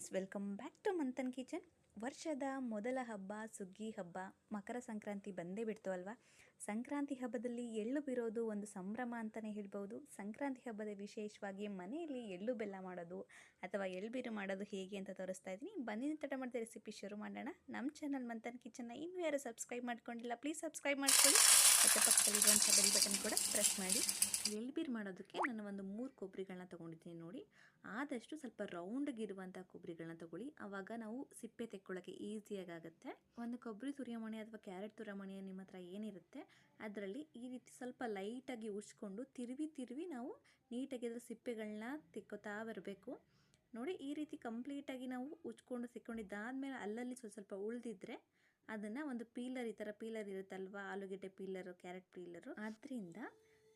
Friends welcome back to Manthan kitchen ವರ್ಷದ ಮೊದಲ ಹಬ್ಬ, ಸುಗ್ಗಿ ಹಬ್ಬ, ಮಕರ ಸಂಕ್ರಾಂತಿ ಬಂದೇ ಬಿಡ್ತು ಅಲ್ವಾ? ಸಂಕ್ರಾಂತಿ ಹಬ್ಬದಲ್ಲಿ ಎಳ್ಳು ಬಿರೋದು ಒಂದು ಸಂಭ್ರಮ ಅಂತಲೇ ಹೇಳ್ಬೋದು ಸಂಕ್ರಾಂತಿ ಹಬ್ಬದ ವಿಶೇಷವಾಗಿ ಮನೆಯಲ್ಲಿ ಎಳ್ಳು ಬೆಲ್ಲ ಮಾಡೋದು ಅಥವಾ ಎಳ್ಳು ಬೀರು ಮಾಡೋದು ಹೇಗೆ ಅಂತ ತೋರಿಸ್ತಾ ಇದ್ದೀನಿ. ಬನ್ನಿ ತಡ ಮಾಡಿದ ರೆಸಿಪಿ ಶುರು ಮಾಡೋಣ. ನಮ್ಮ ಚಾನಲ್ ಮಂಥನ್ ಕಿಚನ್ನ ಇನ್ನೂ ಯಾರು ಸಬ್ಸ್ಕ್ರೈಬ್ ಮಾಡ್ಕೊಂಡಿಲ್ಲ ಪ್ಲೀಸ್ ಸಬ್ಸ್ಕ್ರೈಬ್ ಮಾಡ್ಕೊಳ್ಳಿ. ಮತ್ತು ಪಕ್ಕದಲ್ಲಿರುವಂಥ ಬೆಲ್ ಬಟನ್ ಕೂಡ ಪ್ರೆಸ್ ಮಾಡಿ. ಎಳ್ಬೀರು ಮಾಡೋದಕ್ಕೆ ನಾನು ಒಂದು ಮೂರು ಕೊಬ್ಬರಿಗಳನ್ನ ತೊಗೊಂಡಿದ್ದೀನಿ ನೋಡಿ. ಆದಷ್ಟು ಸ್ವಲ್ಪ ರೌಂಡಾಗಿರುವಂಥ ಕೊಬ್ಬರಿಗಳನ್ನ ತೊಗೊಳ್ಳಿ. ಆವಾಗ ನಾವು ಸಿಪ್ಪೆ ತೆಕ್ಕೊಳ್ಳೋಕ್ಕೆ ಈಸಿಯಾಗಿ ಒಂದು ಕೊಬ್ಬರಿ ತುರಿಯಮಣಿ ಅಥವಾ ಕ್ಯಾರೆಟ್ ತುರಿಯಮಣಿ ನಿಮ್ಮ ಹತ್ರ ಏನಿರುತ್ತೆ, ಅದರಲ್ಲಿ ಈ ರೀತಿ ಸ್ವಲ್ಪ ಲೈಟಾಗಿ ಉಜ್ಕೊಂಡು ತಿರುವಿ ತಿರುವಿ ನಾವು ನೀಟಾಗಿ ಅದರ ಸಿಪ್ಪೆಗಳನ್ನ ತೆಕ್ಕೋತಾ ಬರಬೇಕು. ನೋಡಿ, ಈ ರೀತಿ ಕಂಪ್ಲೀಟಾಗಿ ನಾವು ಉಜ್ಕೊಂಡು ಸಿಕ್ಕೊಂಡಿದ್ದಾದಮೇಲೆ ಅಲ್ಲಲ್ಲಿ ಸ್ವಲ್ಪ ಸ್ವಲ್ಪ ಉಳಿದಿದ್ರೆ ಅದನ್ನು ಒಂದು ಪೀಲರ್ ಈ ಥರ ಪೀಲರ್ ಇರುತ್ತಲ್ವಾ? ಆಲೂಗೆಡ್ಡೆ ಪೀಲರು, ಕ್ಯಾರೆಟ್ ಪೀಲರು. ಅದರಿಂದ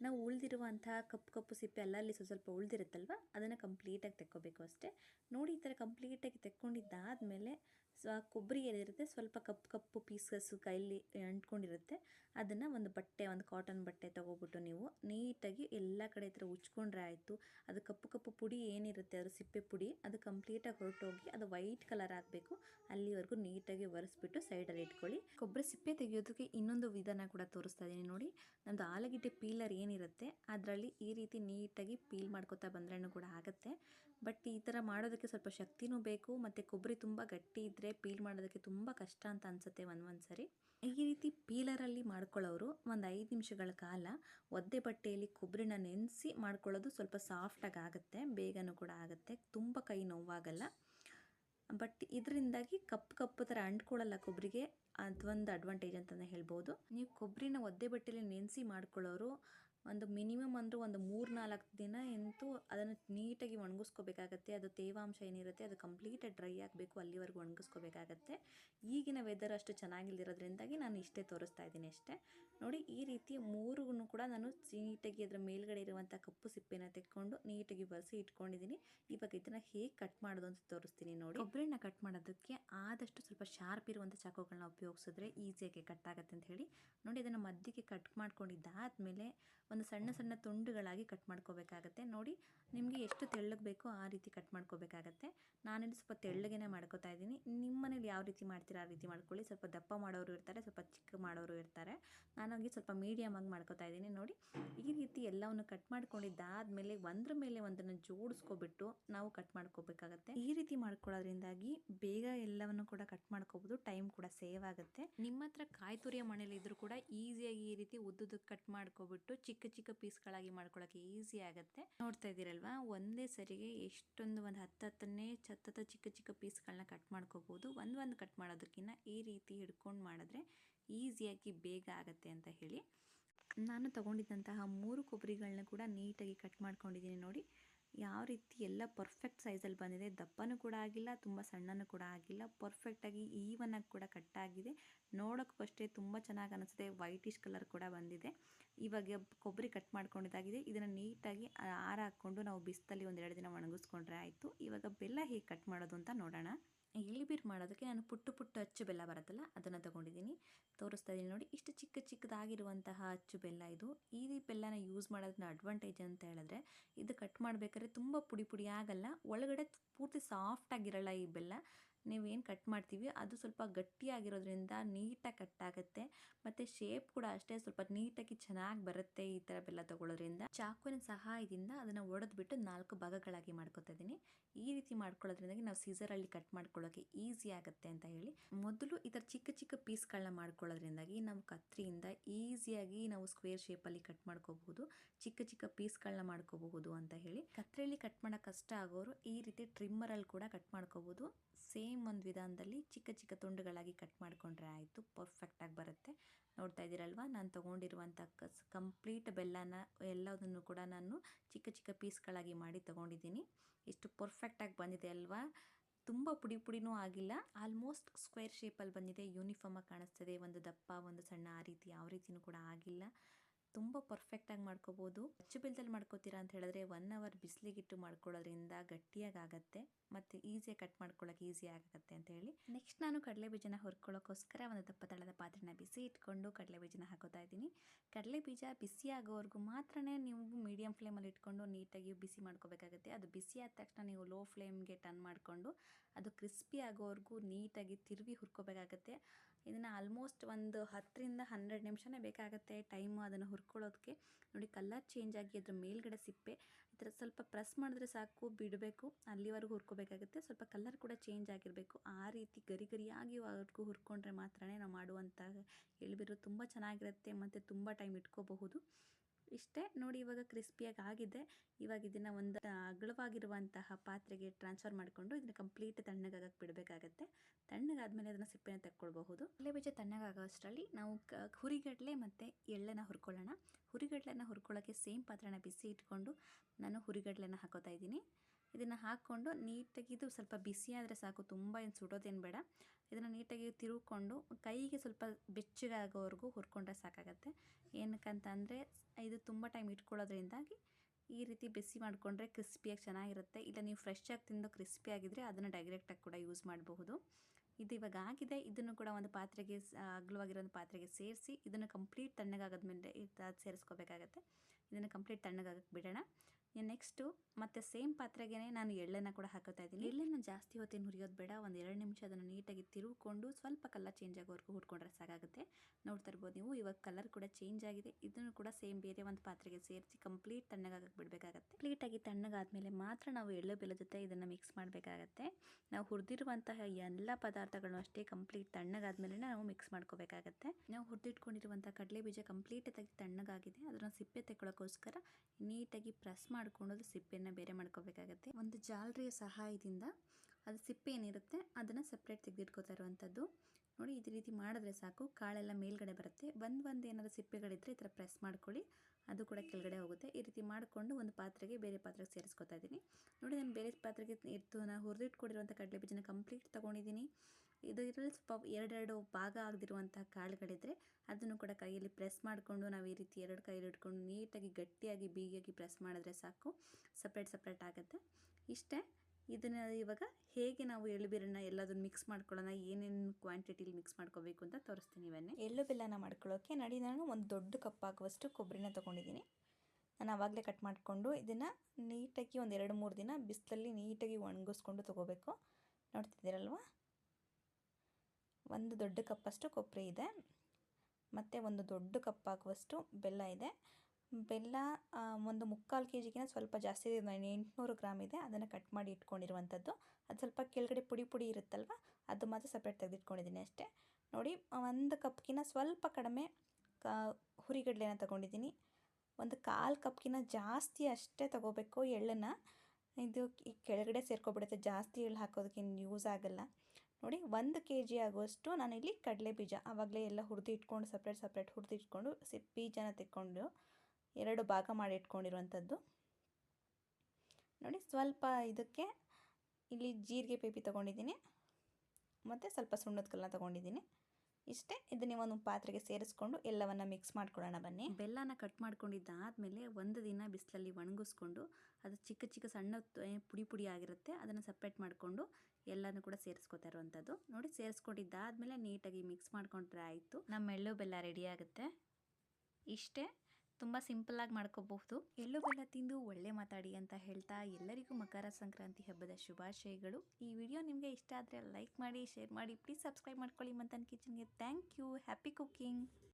ನಾವು ಉಳಿದಿರುವಂತಹ ಕಪ್ಪು ಕಪ್ಪು ಸಿಪ್ಪೆ ಅಲ್ಲಲ್ಲಿ ಸ್ವಲ್ಪ ಸ್ವಲ್ಪ ಉಳಿದಿರುತ್ತಲ್ವ? ಅದನ್ನು ಕಂಪ್ಲೀಟಾಗಿ ತೆಕ್ಕೋಬೇಕು ಅಷ್ಟೇ. ನೋಡಿ ಈ ಥರ ಕಂಪ್ಲೀಟಾಗಿ ತೆಕ್ಕೊಂಡಿದ್ದಾದಮೇಲೆ ಸ್ವ ಕೊಬ್ಬರಿ ಏನಿರುತ್ತೆ ಸ್ವಲ್ಪ ಕಪ್ಪು ಕಪ್ಪು ಪೀಸಸ್ಸು ಕೈಲಿ ಅಂಟ್ಕೊಂಡಿರುತ್ತೆ. ಅದನ್ನು ಒಂದು ಬಟ್ಟೆ, ಒಂದು ಕಾಟನ್ ಬಟ್ಟೆ ತೊಗೊಬಿಟ್ಟು ನೀವು ನೀಟಾಗಿ ಎಲ್ಲ ಕಡೆ ಹತ್ರ ಉಚ್ಕೊಂಡ್ರೆ ಆಯಿತು. ಅದು ಕಪ್ಪು ಕಪ್ಪು ಪುಡಿ ಏನಿರುತ್ತೆ, ಅದು ಸಿಪ್ಪೆ ಪುಡಿ, ಅದು ಕಂಪ್ಲೀಟಾಗಿ ಹೊರಟೋಗಿ ಅದು ವೈಟ್ ಕಲರ್ ಆಗಬೇಕು. ಅಲ್ಲಿವರೆಗೂ ನೀಟಾಗಿ ಒರೆಸ್ಬಿಟ್ಟು ಸೈಡಲ್ಲಿ ಇಟ್ಕೊಳ್ಳಿ. ಕೊಬ್ಬರಿ ಸಿಪ್ಪೆ ತೆಗೆಯೋದಕ್ಕೆ ಇನ್ನೊಂದು ವಿಧಾನ ಕೂಡ ತೋರಿಸ್ತಾ ಇದ್ದೀನಿ ನೋಡಿ. ನಮ್ಮದು ಆಲೂಗಡ್ಡೆ ಪೀಲರ್ ಏನಿರುತ್ತೆ, ಅದರಲ್ಲಿ ಈ ರೀತಿ ನೀಟಾಗಿ ಪೀಲ್ ಮಾಡ್ಕೋತಾ ಬಂದ್ರೂ ಕೂಡ ಆಗುತ್ತೆ. ಬಟ್ ಈ ಥರ ಮಾಡೋದಕ್ಕೆ ಸ್ವಲ್ಪ ಶಕ್ತಿನೂ ಬೇಕು, ಮತ್ತು ಕೊಬ್ಬರಿ ತುಂಬ ಗಟ್ಟಿ ಇದ್ದರೆ ಪೀಲ್ ಮಾಡೋದಕ್ಕೆ ತುಂಬ ಕಷ್ಟ ಅಂತ ಅನಿಸುತ್ತೆ ಒಂದು ಒಂದು ಸರಿ. ಈ ರೀತಿ ಪೀಲರಲ್ಲಿ ಮಾಡ್ಕೊಳ್ಳೋರು ಒಂದು ಐದು ನಿಮಿಷಗಳ ಕಾಲ ಒದ್ದೆ ಬಟ್ಟೆಯಲ್ಲಿ ಕೊಬ್ಬರಿನ ನೆನೆಸಿ ಮಾಡ್ಕೊಳ್ಳೋದು ಸ್ವಲ್ಪ ಸಾಫ್ಟಾಗಿ ಆಗುತ್ತೆ, ಬೇಗನೂ ಕೂಡ ಆಗುತ್ತೆ, ತುಂಬ ಕೈ ನೋವಾಗಲ್ಲ. ಬಟ್ ಇದರಿಂದಾಗಿ ಕಪ್ಪು ಕಪ್ಪು ಥರ ಅಂಟ್ಕೊಳ್ಳಲ್ಲ ಕೊಬ್ಬರಿಗೆ ಅದೊಂದು ಅಡ್ವಾಂಟೇಜ್ ಅಂತಲೇ ಹೇಳ್ಬೋದು. ನೀವು ಕೊಬ್ಬರಿನ ಒದ್ದೆ ಬಟ್ಟೆಯಲ್ಲಿ ನೆನೆಸಿ ಮಾಡ್ಕೊಳ್ಳೋರು ಒಂದು ಮಿನಿಮಮ್ ಅಂದರೂ ಒಂದು ಮೂರು ನಾಲ್ಕು ದಿನ ಎಂತೂ ಅದನ್ನು ನೀಟಾಗಿ ಒಣಗಿಸ್ಕೋಬೇಕಾಗತ್ತೆ. ಅದು ತೇವಾಂಶ ಏನಿರುತ್ತೆ ಅದು ಕಂಪ್ಲೀಟಾಗಿ ಡ್ರೈ ಆಗಬೇಕು, ಅಲ್ಲಿವರೆಗೂ ಒಣಗಿಸ್ಕೋಬೇಕಾಗತ್ತೆ. ಈಗಿನ ವೆದರ್ ಅಷ್ಟು ಚೆನ್ನಾಗಿಲ್ದಿರೋದ್ರಿಂದಾಗಿ ನಾನು ಇಷ್ಟೇ ತೋರಿಸ್ತಾ ಇದ್ದೀನಿ ಅಷ್ಟೇ. ನೋಡಿ, ಈ ರೀತಿ ಮೂರೂ ಕೂಡ ನಾನು ನೀಟಾಗಿ ಅದರ ಮೇಲ್ಗಡೆ ಇರುವಂಥ ಕಪ್ಪು ಸಿಪ್ಪೆನ ತೆಕ್ಕೊಂಡು ನೀಟಾಗಿ ಬರೆಸಿ ಇಟ್ಕೊಂಡಿದ್ದೀನಿ. ಇವಾಗ ಇದನ್ನು ಹೇಗೆ ಕಟ್ ಮಾಡೋದು ಅಂತ ತೋರಿಸ್ತೀನಿ ನೋಡಿ. ಕೊಬ್ಬರಿನ ಕಟ್ ಮಾಡೋದಕ್ಕೆ ಆದಷ್ಟು ಸ್ವಲ್ಪ ಶಾರ್ಪ್ ಇರುವಂಥ ಚಾಕುಗಳನ್ನ ಉಪಯೋಗಿಸಿದ್ರೆ ಈಸಿಯಾಗಿ ಕಟ್ ಆಗುತ್ತೆ ಅಂತ ಹೇಳಿ. ನೋಡಿ ಅದನ್ನು ಮಧ್ಯಕ್ಕೆ ಕಟ್ ಮಾಡ್ಕೊಂಡಿದ್ದಾದಮೇಲೆ ಒಂದು ಸಣ್ಣ ಸಣ್ಣ ತುಂಡುಗಳಾಗಿ ಕಟ್ ಮಾಡ್ಕೋಬೇಕಾಗತ್ತೆ. ನೋಡಿ, ನಿಮಗೆ ಎಷ್ಟು ತೆಳ್ಳಗೆ ಬೇಕೋ ಆ ರೀತಿ ಕಟ್ ಮಾಡ್ಕೋಬೇಕಾಗತ್ತೆ. ನಾನಿಲ್ಲಿ ಸ್ವಲ್ಪ ತೆಳ್ಳಗೆನೇ ಮಾಡ್ಕೋತಾ ಇದ್ದೀನಿ. ನಿಮ್ಮ ಮನೇಲಿ ಯಾವ ರೀತಿ ಮಾಡ್ತೀರಾ ಆ ರೀತಿ ಮಾಡ್ಕೊಳ್ಳಿ. ಸ್ವಲ್ಪ ದಪ್ಪ ಮಾಡೋರು ಇರ್ತಾರೆ, ಸ್ವಲ್ಪ ಚಿಕ್ಕ ಮಾಡೋರು ಇರ್ತಾರೆ. ನಾನಾಗಿ ಸ್ವಲ್ಪ ಮೀಡಿಯಮ್ ಆಗಿ ಮಾಡ್ಕೋತಾ ಇದ್ದೀನಿ. ನೋಡಿ, ಈ ರೀತಿ ಎಲ್ಲವನ್ನು ಕಟ್ ಮಾಡ್ಕೊಂಡಿದ್ದಾದಮೇಲೆ ಒಂದ್ರ ಮೇಲೆ ಒಂದನ್ನು ಜೋಡಿಸ್ಕೊಬಿಟ್ಟು ನಾವು ಕಟ್ ಮಾಡ್ಕೋಬೇಕಾಗತ್ತೆ. ಈ ರೀತಿ ಮಾಡ್ಕೊಳ್ಳೋದ್ರಿಂದಾಗಿ ಬೇಗ ಎಲ್ಲವನ್ನು ಕೂಡ ಕಟ್ ಮಾಡ್ಕೋಬಹುದು ಟೈಮ್ ಕೂಡ ಸೇವ್ ಆಗುತ್ತೆ. ನಿಮ್ಮ ಹತ್ರ ಕಾಯಿ ತುರಿಯ ಮನೇಲಿ ಇದ್ರೂ ಕೂಡ ಈಸಿಯಾಗಿ ಈ ರೀತಿ ಉದ್ದುದಕ್ಕೆ ಕಟ್ ಮಾಡ್ಕೊಬಿಟ್ಟು ಚಿಕ್ಕ ಚಿಕ್ಕ ಚಿಕ್ಕ ಪೀಸ್ಗಳಾಗಿ ಮಾಡ್ಕೊಳ್ಳೋಕೆ ಈಸಿ ಆಗುತ್ತೆ. ನೋಡ್ತಾ ಇದ್ದೀರಲ್ವಾ? ಒಂದೇ ಸರಿಗೆ ಎಷ್ಟೊಂದು ಒಂದು ಹತ್ತತ್ತನ್ನೇ ಹತ್ತತ್ತ ಚಿಕ್ಕ ಚಿಕ್ಕ ಪೀಸ್ಗಳನ್ನ ಕಟ್ ಮಾಡ್ಕೋಬೋದು. ಒಂದು ಒಂದು ಕಟ್ ಮಾಡೋದಕ್ಕಿಂತ ಈ ರೀತಿ ಹಿಡ್ಕೊಂಡು ಮಾಡಿದ್ರೆ ಈಸಿಯಾಗಿ ಬೇಗ ಆಗುತ್ತೆ ಅಂತ ಹೇಳಿ. ನಾನು ತಗೊಂಡಿದ್ದಂತಹ ಮೂರು ಕೊಬ್ಬರಿಗಳನ್ನ ಕೂಡ ನೀಟಾಗಿ ಕಟ್ ಮಾಡ್ಕೊಂಡಿದ್ದೀನಿ ನೋಡಿ. ಯಾವ ರೀತಿ ಎಲ್ಲ ಪರ್ಫೆಕ್ಟ್ ಸೈಜಲ್ಲಿ ಬಂದಿದೆ. ದಪ್ಪನೂ ಕೂಡ ಆಗಿಲ್ಲ, ತುಂಬ ಸಣ್ಣನೂ ಕೂಡ ಆಗಿಲ್ಲ. ಪರ್ಫೆಕ್ಟಾಗಿ ಈವನಾಗಿ ಕೂಡ ಕಟ್ಟಾಗಿದೆ ನೋಡೋಕ್ಕೂ ಅಷ್ಟೇ ತುಂಬ ಚೆನ್ನಾಗಿ ಅನಿಸುತ್ತೆ. ವೈಟಿಶ್ ಕಲರ್ ಕೂಡ ಬಂದಿದೆ. ಇವಾಗ ಕೊಬ್ಬರಿ ಕಟ್ ಮಾಡ್ಕೊಂಡಿದ್ದಾಗಿದೆ. ಇದನ್ನು ನೀಟಾಗಿ ಆರ ಹಾಕ್ಕೊಂಡು ನಾವು ಬಿಸಿಲಲ್ಲಿ ಒಂದೆರಡು ದಿನ ಒಣಗಿಸ್ಕೊಂಡ್ರೆ ಆಯಿತು. ಇವಾಗ ಬೆಲ್ಲ ಹೇಗೆ ಕಟ್ ಮಾಡೋದು ಅಂತ ನೋಡೋಣ. ಇಳಿಬೀರು ಮಾಡೋದಕ್ಕೆ ನಾನು ಪುಟ್ಟು ಪುಟ್ಟು ಅಚ್ಚು ಬೆಲ್ಲ ಬರುತ್ತಲ್ಲ, ಅದನ್ನು ತೊಗೊಂಡಿದ್ದೀನಿ. ತೋರಿಸ್ತಾ ಇದ್ದೀನಿ ನೋಡಿ, ಇಷ್ಟು ಚಿಕ್ಕ ಚಿಕ್ಕದಾಗಿರುವಂತಹ ಅಚ್ಚು ಬೆಲ್ಲ ಇದು. ಈ ಬೆಲ್ಲನ ಯೂಸ್ ಮಾಡೋದನ್ನ ಅಡ್ವಾಂಟೇಜ್ ಅಂತ ಹೇಳಿದ್ರೆ, ಇದು ಕಟ್ ಮಾಡಬೇಕಾದ್ರೆ ತುಂಬ ಪುಡಿ ಪುಡಿ ಆಗಲ್ಲ. ಒಳಗಡೆ ಪೂರ್ತಿ ಸಾಫ್ಟಾಗಿರಲ್ಲ ಈ ಬೆಲ್ಲ. ನೀವೇನು ಕಟ್ ಮಾಡ್ತೀವಿ, ಅದು ಸ್ವಲ್ಪ ಗಟ್ಟಿಯಾಗಿರೋದ್ರಿಂದ ನೀಟಾಗಿ ಕಟ್ ಆಗುತ್ತೆ. ಮತ್ತು ಶೇಪ್ ಕೂಡ ಅಷ್ಟೇ ಸ್ವಲ್ಪ ನೀಟಾಗಿ ಚೆನ್ನಾಗಿ ಬರುತ್ತೆ ಈ ಥರ ಬೆಲ್ಲ ತೊಗೊಳ್ಳೋದ್ರಿಂದ. ಚಾಕುವಿನ ಸಹಾಯದಿಂದ ಅದನ್ನು ಒಡೆದ್ಬಿಟ್ಟು ನಾಲ್ಕು ಭಾಗಗಳಾಗಿ ಮಾಡ್ಕೊತಾ ಇದ್ದೀನಿ. ಈ ರೀತಿ ಮಾಡ್ಕೊಳ್ಳೋದ್ರಿಂದಾಗಿ ನಾವು ಸೀಸರಲ್ಲಿ ಕಟ್ ಮಾಡ್ಕೊಳ್ಳೋಕೆ ಈಸಿ ಆಗುತ್ತೆ ಅಂತ ಹೇಳಿ. ಮೊದಲು ಈ ಥರ ಚಿಕ್ಕ ಚಿಕ್ಕ ಪೀಸ್ಗಳನ್ನ ಮಾಡ್ಕೊಳ್ಳೋದ್ರಿಂದಾಗಿ ನಾವು ಕತ್ರಿಯಿಂದ ಈಸಿಯಾಗಿ ನಾವು ಸ್ಕ್ವೇರ್ ಶೇಪಲ್ಲಿ ಕಟ್ ಮಾಡ್ಕೋಬಹುದು. ಚಿಕ್ಕ ಚಿಕ್ಕ ಪೀಸ್ಗಳನ್ನ ಮಾಡ್ಕೋಬಹುದು ಅಂತ ಹೇಳಿ. ಕತ್ರಿಯಲ್ಲಿ ಕಟ್ ಮಾಡೋಕೆ ಕಷ್ಟ ಆಗೋರು ಈ ರೀತಿ ಟ್ರಿಮ್ಮರಲ್ಲಿ ಕೂಡ ಕಟ್ ಮಾಡ್ಕೋಬಹುದು. ಸೇಮ್ ಒಂದು ವಿಧಾನದಲ್ಲಿ ಚಿಕ್ಕ ಚಿಕ್ಕ ತುಂಡುಗಳಾಗಿ ಕಟ್ ಮಾಡಿಕೊಂಡ್ರೆ ಆಯಿತು ಪರ್ಫೆಕ್ಟಾಗಿ ಬರುತ್ತೆ. ನೋಡ್ತಾ ಇದ್ದೀರಲ್ವ? ನಾನು ತೊಗೊಂಡಿರುವಂಥ ಕಸ್ ಕಂಪ್ಲೀಟ್ ಬೆಲ್ಲನ, ಎಲ್ಲದನ್ನು ಕೂಡ ನಾನು ಚಿಕ್ಕ ಚಿಕ್ಕ ಪೀಸ್ಗಳಾಗಿ ಮಾಡಿ ತೊಗೊಂಡಿದ್ದೀನಿ. ಎಷ್ಟು ಪರ್ಫೆಕ್ಟಾಗಿ ಬಂದಿದೆ ಅಲ್ವಾ? ತುಂಬ ಪುಡಿ ಪುಡಿನೂ ಆಗಿಲ್ಲ ಆಲ್ಮೋಸ್ಟ್ ಸ್ಕ್ವೇರ್ ಶೇಪಲ್ಲಿ ಬಂದಿದೆ ಯೂನಿಫಾರ್ಮಾಗಿ ಕಾಣಿಸ್ತದೆ, ಒಂದು ದಪ್ಪ, ಒಂದು ಸಣ್ಣ, ಆ ರೀತಿ, ಯಾವ ರೀತಿಯೂ ಕೂಡ ಆಗಿಲ್ಲ. ತುಂಬ ಪರ್ಫೆಕ್ಟಾಗಿ ಮಾಡ್ಕೋಬೋದು. ಅಚ್ಚು ಬಿಲ್ದಲ್ಲಿ ಮಾಡ್ಕೋತೀರಾ ಅಂತ ಹೇಳಿದ್ರೆ ಒನ್ ಅವರ್ ಬಿಸಿಲಿಗಿಟ್ಟು ಮಾಡ್ಕೊಳ್ಳೋದ್ರಿಂದ ಗಟ್ಟಿಯಾಗಿ ಆಗುತ್ತೆ ಮತ್ತು ಈಸಿಯಾಗಿ ಕಟ್ ಮಾಡ್ಕೊಳ್ಳೋಕೆ ಈಸಿ ಆಗುತ್ತೆ ಅಂತ ಹೇಳಿ. ನೆಕ್ಸ್ಟ್ ನಾನು ಕಡಲೆ ಬೀಜನ ಹುರ್ಕೊಳ್ಳೋಕ್ಕೋಸ್ಕರ ಒಂದು ದಪ್ಪ ತಳದ ಪಾತ್ರೆನ ಬಿಸಿ ಇಟ್ಕೊಂಡು ಕಡಲೆ ಬೀಜನ ಹಾಕೋತಾ ಇದ್ದೀನಿ. ಕಡಲೆ ಬೀಜ ಬಿಸಿ ಆಗೋವರೆಗೂ ಮಾತ್ರ ನೀವು ಮೀಡಿಯಮ್ ಫ್ಲೇಮಲ್ಲಿ ಇಟ್ಕೊಂಡು ನೀಟಾಗಿ ಬಿಸಿ ಮಾಡ್ಕೋಬೇಕಾಗುತ್ತೆ. ಅದು ಬಿಸಿ ಆದ ತಕ್ಷಣ ನೀವು ಲೋ ಫ್ಲೇಮ್ಗೆ ಟರ್ನ್ ಮಾಡಿಕೊಂಡು ಅದು ಕ್ರಿಸ್ಪಿ ಆಗೋವರೆಗೂ ನೀಟಾಗಿ ತಿರುವಿ ಹುರ್ಕೋಬೇಕಾಗತ್ತೆ. ಇದನ್ನು ಆಲ್ಮೋಸ್ಟ್ ಒಂದು ಹತ್ತರಿಂದ ಹನ್ನೆರಡು ನಿಮಿಷನೇ ಬೇಕಾಗುತ್ತೆ ಟೈಮು ಅದನ್ನು ಹುರ್ಕೊಳ್ಳೋದಕ್ಕೆ. ನೋಡಿ ಕಲರ್ ಚೇಂಜ್ ಆಗಿ ಅದ್ರ ಮೇಲ್ಗಡೆ ಸಿಪ್ಪೆ, ಈ ಥರ ಸ್ವಲ್ಪ ಪ್ರೆಸ್ ಮಾಡಿದ್ರೆ ಸಾಕು, ಬಿಡಬೇಕು, ಅಲ್ಲಿವರೆಗೂ ಹುರ್ಕೋಬೇಕಾಗುತ್ತೆ. ಸ್ವಲ್ಪ ಕಲರ್ ಕೂಡ ಚೇಂಜ್ ಆಗಿರಬೇಕು. ಆ ರೀತಿ ಗರಿ ಗರಿಯಾಗಿ ಅವ್ರಿಗೂ ಹುರ್ಕೊಂಡ್ರೆ ಮಾತ್ರನೇ ನಾವು ಮಾಡುವಂಥ ಎಳ್ಬಿರು ತುಂಬ ಚೆನ್ನಾಗಿರುತ್ತೆ, ಮತ್ತು ತುಂಬ ಟೈಮ್ ಇಟ್ಕೋಬಹುದು. ಇಷ್ಟೇ. ನೋಡಿ, ಇವಾಗ ಕ್ರಿಸ್ಪಿಯಾಗಿ ಆಗಿದೆ. ಇವಾಗ ಇದನ್ನು ಒಂದು ಅಗಲವಾಗಿರುವಂತಹ ಪಾತ್ರೆಗೆ ಟ್ರಾನ್ಸ್ಫರ್ ಮಾಡಿಕೊಂಡು ಇದನ್ನು ಕಂಪ್ಲೀಟ್ ತಣ್ಣಗಾಗಕ್ಕೆ ಬಿಡಬೇಕಾಗತ್ತೆ. ತಣ್ಣಗಾದ್ಮೇಲೆ ಅದನ್ನು ಸಿಪ್ಪೆನ ತೆಕ್ಕೊಳ್ಬಹುದು. ಕಡಲೆ ಬೀಜ ತಣ್ಣಗಾಗೋ ಅಷ್ಟರಲ್ಲಿ ನಾವು ಹುರಿಗಡಲೆ ಮತ್ತು ಎಳ್ಳನ್ನು ಹುರ್ಕೊಳ್ಳೋಣ. ಹುರಿಗಡಲೆನ ಹುರ್ಕೊಳ್ಳೋಕ್ಕೆ ಸೇಮ್ ಪಾತ್ರೆನ ಬಿಸಿ ಇಟ್ಕೊಂಡು ನಾನು ಹುರಿಗಡಲೆನ ಹಾಕೋತಾ ಇದ್ದೀನಿ. ಇದನ್ನು ಹಾಕ್ಕೊಂಡು ನೀಟಾಗಿ ಇದು ಸ್ವಲ್ಪ ಬಿಸಿ ಆದರೆ ಸಾಕು, ತುಂಬ ಏನು ಸುಡೋದೇನು ಬೇಡ. ಇದನ್ನು ನೀಟಾಗಿ ತಿರುಗಿಕೊಂಡು ಕೈಗೆ ಸ್ವಲ್ಪ ಬೆಚ್ಚಗಾಗೋವರೆಗೂ ಹುರ್ಕೊಂಡ್ರೆ ಸಾಕಾಗತ್ತೆ. ಏನಕ್ಕಂತಂದರೆ ಇದು ತುಂಬ ಟೈಮ್ ಇಟ್ಕೊಳ್ಳೋದ್ರಿಂದಾಗಿ ಈ ರೀತಿ ಬಿಸಿ ಮಾಡಿಕೊಂಡ್ರೆ ಕ್ರಿಸ್ಪಿಯಾಗಿ ಚೆನ್ನಾಗಿರುತ್ತೆ. ಇಲ್ಲ ನೀವು ಫ್ರೆಶ್ ತಿಂದು ಕ್ರಿಸ್ಪಿ ಆಗಿದ್ದರೆ ಅದನ್ನು ಡೈರೆಕ್ಟಾಗಿ ಕೂಡ ಯೂಸ್ ಮಾಡಬಹುದು. ಇದು ಇವಾಗ ಆಗಿದೆ. ಇದನ್ನು ಕೂಡ ಒಂದು ಪಾತ್ರೆಗೆ ಅಗಲವಾಗಿರೋ ಒಂದು ಪಾತ್ರೆಗೆ ಸೇರಿಸಿ ಇದನ್ನು ಕಂಪ್ಲೀಟ್ ತಣ್ಣಗಾಗದ್ಮೇಲೆ ಇದು ಸೇರಿಸ್ಕೋಬೇಕಾಗತ್ತೆ. ಇದನ್ನು ಕಂಪ್ಲೀಟ್ ತಣ್ಣಗಾಗಕ್ಕೆ ಬಿಡೋಣ. ನೆಕ್ಸ್ಟು ಮತ್ತು ಸೇಮ್ ಪಾತ್ರೆಗೆ ನಾನು ಎಳ್ಳನ್ನು ಕೂಡ ಹಾಕೋತಾ ಇದ್ದೀನಿ. ಎಳ್ಳನ್ನು ಜಾಸ್ತಿ ಹೊತ್ತಿನ ಹುರಿಯೋದು ಬೇಡ. ಒಂದು ಎರಡು ನಿಮಿಷ ಅದನ್ನು ನೀಟಾಗಿ ತಿರುಗಿಕೊಂಡು ಸ್ವಲ್ಪ ಕಲರ್ ಚೇಂಜ್ ಆಗೋವರೆಗೂ ಹುಡ್ಕೊಂಡ್ರೆ ಸಾಕಾಗುತ್ತೆ ನೋಡ್ತಾ ಇರ್ಬೋದು ನೀವು, ಇವಾಗ ಕಲರ್ ಕೂಡ ಚೇಂಜ್ ಆಗಿದೆ. ಇದನ್ನು ಕೂಡ ಸೇಮ್ ಬೇರೆ ಒಂದು ಪಾತ್ರೆಗೆ ಸೇರಿಸಿ ಕಂಪ್ಲೀಟ್ ತಣ್ಣಗಾಗಕ್ಕೆ ಬಿಡಬೇಕಾಗತ್ತೆ. ಕಂಪ್ಲೀಟಾಗಿ ತಣ್ಣಗಾದಮೇಲೆ ಮಾತ್ರ ನಾವು ಎಳ್ಳು ಬೆಲ್ಲ ಜೊತೆ ಇದನ್ನು ಮಿಕ್ಸ್ ಮಾಡಬೇಕಾಗತ್ತೆ. ನಾವು ಹುರಿದಿರುವಂತಹ ಎಲ್ಲ ಪದಾರ್ಥಗಳನ್ನು ಅಷ್ಟೇ ಕಂಪ್ಲೀಟ್ ತಣ್ಣಗಾದ್ಮೇಲೆ ನಾವು ಮಿಕ್ಸ್ ಮಾಡ್ಕೋಬೇಕಾಗತ್ತೆ. ನಾವು ಹುರಿದಿಟ್ಕೊಂಡಿರುವಂಥ ಕಡಲೆ ಬೀಜ ಕಂಪ್ಲೀಟಾಗಿ ತಣ್ಣಗಾಗಿದೆ ಅದನ್ನು ಸಿಪ್ಪೆ ತೆಕ್ಕೊಳ್ಳೋಕ್ಕೋಸ್ಕರ ನೀಟಾಗಿ ಪ್ರೆಸ್ ಮಾಡಿಕೊಂಡು ಅದು ಸಿಪ್ಪೆಯನ್ನು ಬೇರೆ ಮಾಡ್ಕೋಬೇಕಾಗತ್ತೆ. ಒಂದು ಜಾಲರಿಯ ಸಹಾಯದಿಂದ ಅದು ಸಿಪ್ಪೆ ಏನಿರುತ್ತೆ ಅದನ್ನು ಸಪ್ರೇಟ್ ತೆಗೆದಿಟ್ಕೋತಾ ಇರುವಂಥದ್ದು. ನೋಡಿ, ಇದೇ ರೀತಿ ಮಾಡಿದ್ರೆ ಸಾಕು. ಕಾಳೆಲ್ಲ ಮೇಲ್ಗಡೆ ಬರುತ್ತೆ. ಒಂದು ಒಂದು ಏನಾದರೂ ಸಿಪ್ಪೆಗಳಿದ್ದರೆ ಈ ಥರ ಪ್ರೆಸ್ ಮಾಡ್ಕೊಳ್ಳಿ. ಅದು ಕೂಡ ಕೆಳಗಡೆ ಹೋಗುತ್ತೆ. ಈ ರೀತಿ ಮಾಡಿಕೊಂಡು ಒಂದು ಪಾತ್ರೆಗೆ ಬೇರೆ ಪಾತ್ರೆಗೆ ಸೇರಿಸ್ಕೊತಾ ಇದ್ದೀನಿ. ನೋಡಿ, ನಾನು ಬೇರೆ ಪಾತ್ರೆಗೆ ಇರ್ತು ನಾನು ಹುರಿದಿಟ್ಕೊಂಡಿರುವಂಥ ಕಡಲೆ ಬೀಜನ ಕಂಪ್ಲೀಟ್ ತೊಗೊಂಡಿದ್ದೀನಿ. ಇದು ಇದರಲ್ಲಿ ಸ್ವಲ್ಪ ಎರಡೆರಡು ಭಾಗ ಆಗದಿರುವಂತಹ ಕಾಳುಗಳಿದ್ದರೆ ಅದನ್ನು ಕೂಡ ಕೈಯಲ್ಲಿ ಪ್ರೆಸ್ ಮಾಡಿಕೊಂಡು ನಾವು ಈ ರೀತಿ ಎರಡು ಕೈಯಲ್ಲಿ ಇಟ್ಕೊಂಡು ನೀಟಾಗಿ ಗಟ್ಟಿಯಾಗಿ ಬೀಗಿಯಾಗಿ ಪ್ರೆಸ್ ಮಾಡಿದ್ರೆ ಸಾಕು. ಸಪ್ರೇಟ್ ಸಪ್ರೇಟ್ ಆಗುತ್ತೆ. ಇಷ್ಟೇ ಇದನ್ನು ಇವಾಗ ಹೇಗೆ ನಾವು ಎಳ್ಳು ಬೀರನ್ನ ಎಲ್ಲದನ್ನು ಮಿಕ್ಸ್ ಮಾಡ್ಕೊಳ್ಳೋಣ, ಏನೇನು ಕ್ವಾಂಟಿಟಿಲಿ ಮಿಕ್ಸ್ ಮಾಡ್ಕೋಬೇಕು ಅಂತ ತೋರಿಸ್ತೀನಿ ಇವನ್ನೇ. ಎಳ್ಳು ಬೆಲ್ಲನ ಮಾಡ್ಕೊಳ್ಳೋಕ್ಕೆ ನಡಿ, ನಾನು ಒಂದು ದೊಡ್ಡ ಕಪ್ ಆಗುವಷ್ಟು ಕೊಬ್ಬರಿನ ತೊಗೊಂಡಿದ್ದೀನಿ. ನಾನು ಆವಾಗಲೇ ಕಟ್ ಮಾಡಿಕೊಂಡು ಇದನ್ನು ನೀಟಾಗಿ ಒಂದು ಎರಡು ಮೂರು ದಿನ ಬಿಸಿಲಲ್ಲಿ ನೀಟಾಗಿ ಒಣಗಿಸ್ಕೊಂಡು ತೊಗೋಬೇಕು. ನೋಡ್ತಿದ್ದೀರಲ್ವ? ಒಂದು ದೊಡ್ಡ ಕಪ್ಪಷ್ಟು ಕೊಬ್ಬರಿ ಇದೆ. ಮತ್ತು ಒಂದು ದೊಡ್ಡ ಕಪ್ ಆಗುವಷ್ಟು ಬೆಲ್ಲ ಇದೆ. ಬೆಲ್ಲ ಒಂದು ಮುಕ್ಕಾಲು ಕೆ ಜಿಗಿನ ಸ್ವಲ್ಪ ಜಾಸ್ತಿ ಇದೆ. ಎಂಟುನೂರು ಗ್ರಾಮ್ ಇದೆ. ಅದನ್ನು ಕಟ್ ಮಾಡಿ ಇಟ್ಕೊಂಡಿರುವಂಥದ್ದು ಅದು ಸ್ವಲ್ಪ ಕೆಳಗಡೆ ಪುಡಿ ಪುಡಿ ಇರುತ್ತಲ್ವ? ಅದು ಮಾತ್ರ ಸಪ್ರೇಟ್ ತೆಗೆದಿಟ್ಕೊಂಡಿದ್ದೀನಿ ಅಷ್ಟೇ. ನೋಡಿ, ಒಂದು ಕಪ್ಗಿನ ಸ್ವಲ್ಪ ಕಡಿಮೆ ಕ ಹುರಿಗಡ್ಲೆನ ತೊಗೊಂಡಿದ್ದೀನಿ. ಒಂದು ಕಾಲು ಕಪ್ಗಿನ ಜಾಸ್ತಿ ಅಷ್ಟೇ ತೊಗೋಬೇಕು ಎಳ್ಳನ್ನು. ಇದು ಕೆಳಗಡೆ ಸೇರ್ಕೊಬಿಡುತ್ತೆ. ಜಾಸ್ತಿ ಎಳ್ಳು ಹಾಕೋದಕ್ಕೆ ಯೂಸ್ ಆಗೋಲ್ಲ. ನೋಡಿ ಒಂದು ಕೆ ಜಿ ಆಗುವಷ್ಟು ಇಲ್ಲಿ ಕಡಲೆ ಬೀಜ ಆವಾಗಲೇ ಎಲ್ಲ ಹುರಿದು ಇಟ್ಕೊಂಡು ಸಪ್ರೇಟ್ ಸಪ್ರೇಟ್ ಹುರಿದು ಇಟ್ಕೊಂಡು ಸಿ ಬೀಜನ ತೆಕ್ಕೊಂಡು ಎರಡು ಭಾಗ ಮಾಡಿ ಇಟ್ಕೊಂಡಿರುವಂಥದ್ದು. ನೋಡಿ ಸ್ವಲ್ಪ ಇದಕ್ಕೆ ಇಲ್ಲಿ ಜೀರಿಗೆ ಪೇಪಿ ತೊಗೊಂಡಿದ್ದೀನಿ. ಮತ್ತು ಸ್ವಲ್ಪ ಸುಣ್ಣದ ಕಲ್ಲನ್ನ ತೊಗೊಂಡಿದ್ದೀನಿ. ಇಷ್ಟೇ ನೀವು ಒಂದು ಪಾತ್ರೆಗೆ ಸೇರಿಸ್ಕೊಂಡು ಎಲ್ಲವನ್ನು ಮಿಕ್ಸ್ ಮಾಡ್ಕೊಳ್ಳೋಣ ಬನ್ನಿ. ಬೆಲ್ಲನ ಕಟ್ ಮಾಡ್ಕೊಂಡಿದ್ದಾದಮೇಲೆ ಒಂದು ದಿನ ಬಿಸಿಲಲ್ಲಿ ಒಣಗಿಸ್ಕೊಂಡು ಅದು ಚಿಕ್ಕ ಚಿಕ್ಕ ಸಣ್ಣ ಪುಡಿ ಪುಡಿ ಆಗಿರುತ್ತೆ, ಅದನ್ನು ಸಪ್ರೇಟ್ ಮಾಡಿಕೊಂಡು ಎಲ್ಲನೂ ಕೂಡ ಸೇರಿಸ್ಕೊತಾ ಇರುವಂಥದ್ದು. ನೋಡಿ ಸೇರಿಸ್ಕೊಂಡಿದ್ದಾದಮೇಲೆ ನೀಟಾಗಿ ಮಿಕ್ಸ್ ಮಾಡ್ಕೊಂಡ್ರೆ ಆಯಿತು. ನಮ್ಮ ಎಳ್ಳು ಬೆಲ್ಲ ರೆಡಿ ಆಗುತ್ತೆ. ಇಷ್ಟೇ ತುಂಬ ಸಿಂಪಲ್ಲಾಗಿ ಮಾಡ್ಕೋಬಹುದು. ಎಳ್ಳು ಬೆಲ್ಲ ತಿಂದು ಒಳ್ಳೆ ಮಾತಾಡಿ ಅಂತ ಹೇಳ್ತಾ ಎಲ್ಲರಿಗೂ ಮಕರ ಸಂಕ್ರಾಂತಿ ಹಬ್ಬದ ಶುಭಾಶಯಗಳು. ಈ ವಿಡಿಯೋ ನಿಮಗೆ ಇಷ್ಟ ಆದರೆ ಲೈಕ್ ಮಾಡಿ ಶೇರ್ ಮಾಡಿ ಪ್ಲೀಸ್ ಸಬ್ಸ್ಕ್ರೈಬ್ ಮಾಡ್ಕೊಳ್ಳಿ ಮಂತನ್ ಕಿಚನ್ಗೆ ಥ್ಯಾಂಕ್ ಯು ಹ್ಯಾಪಿ ಕುಕ್ಕಿಂಗ್